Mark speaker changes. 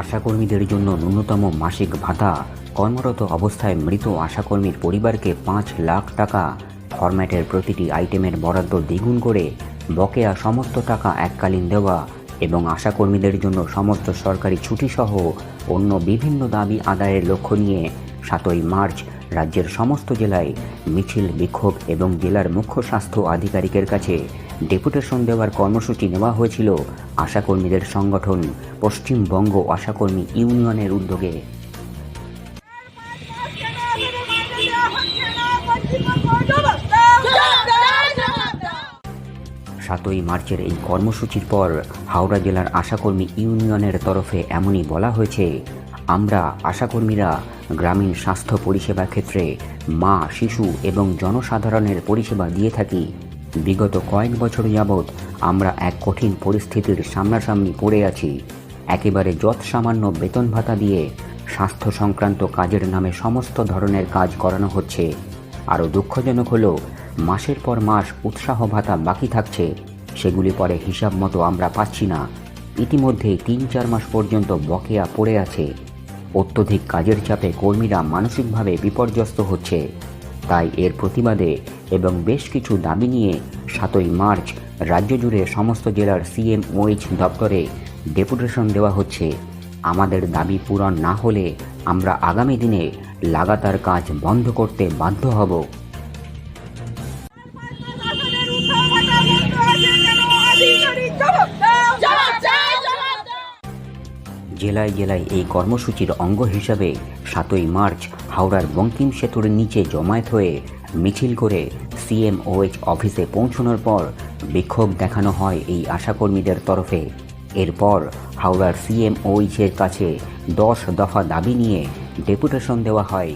Speaker 1: আশাকর্মীদের জন্য ন্যূনতম মাসিক ভাতা। কর্মরত অবস্থায় মৃত আশাকর্মীর পরিবারকে পাঁচ লাখ টাকা। ফরম্যাটের প্রতিটি আইটেমের বরাদ্দ দ্বিগুণ করে বকেয়া সমস্ত টাকা এককালীন দেওয়া এবং আশাকর্মীদের জন্য সমস্ত সরকারি ছুটিসহ অন্য বিভিন্ন দাবি আদায়ের লক্ষ্য নিয়ে সাতই মার্চ রাজ্যের সমস্ত জেলায় মিছিল, বিক্ষোভ এবং জেলার মুখ্য স্বাস্থ্য আধিকারিকের কাছে ডেপুটেশন দেওয়ার কর্মসূচি নেওয়া হয়েছিল আশাকর্মীদের সংগঠন, পশ্চিমবঙ্গ আশাকর্মী ইউনিয়নের উদ্যোগে। সাতই মার্চের এই কর্মসূচির পর হাওড়া জেলার আশাকর্মী ইউনিয়নের তরফে এমনই বলা হয়েছে, আমরা আশাকর্মীরা গ্রামীণ স্বাস্থ্য পরিষেবা ক্ষেত্রে মা, শিশু এবং জনসাধারণের পরিষেবা দিয়ে থাকি। বিগত কয়েক বছর যাবৎ আমরা এক কঠিন পরিস্থিতির সামনাসামনি পড়ে আছি। একেবারে যৎ সামান্য বেতন ভাতা দিয়ে স্বাস্থ্য সংক্রান্ত কাজের নামে সমস্ত ধরনের কাজ করানো হচ্ছে। আরও দুঃখজনক হলো, মাসের পর মাস উৎসাহ ভাতা বাকি থাকছে, সেগুলি পরে হিসাব মতো আমরা পাচ্ছি না। ইতিমধ্যেই তিন চার মাস পর্যন্ত বকেয়া পড়ে আছে। অত্যধিক কাজের চাপে কর্মীরা মানসিকভাবে বিপর্যস্ত হচ্ছে। তাই এর প্রতিবাদে এবং বেশ কিছু দাবি নিয়ে সাতই মার্চ রাজ্য জুড়ে সমস্ত জেলার সিএমওএইচ দপ্তরে ডেপুটেশন দেওয়া হচ্ছে। আমাদের দাবি পূরণ না হলে আমরা আগামী দিনে লাগাতার কাজ বন্ধ করতে বাধ্য হব। জেলায় জেলায় এই কর্মসূচির অঙ্গ হিসাবে সাতই মার্চ হাওড়ার বঙ্কিম সেতুর নিচে জমায়েত হয়ে মিছিল করে সিএমওএইচ অফিসে পৌঁছানোর পর বিক্ষোভ দেখানো হয় এই আশাকর্মীদের তরফে। এরপর হাওড়ার সিএমওইচের কাছে দশ দফা দাবি নিয়ে ডেপুটেশন দেওয়া হয়।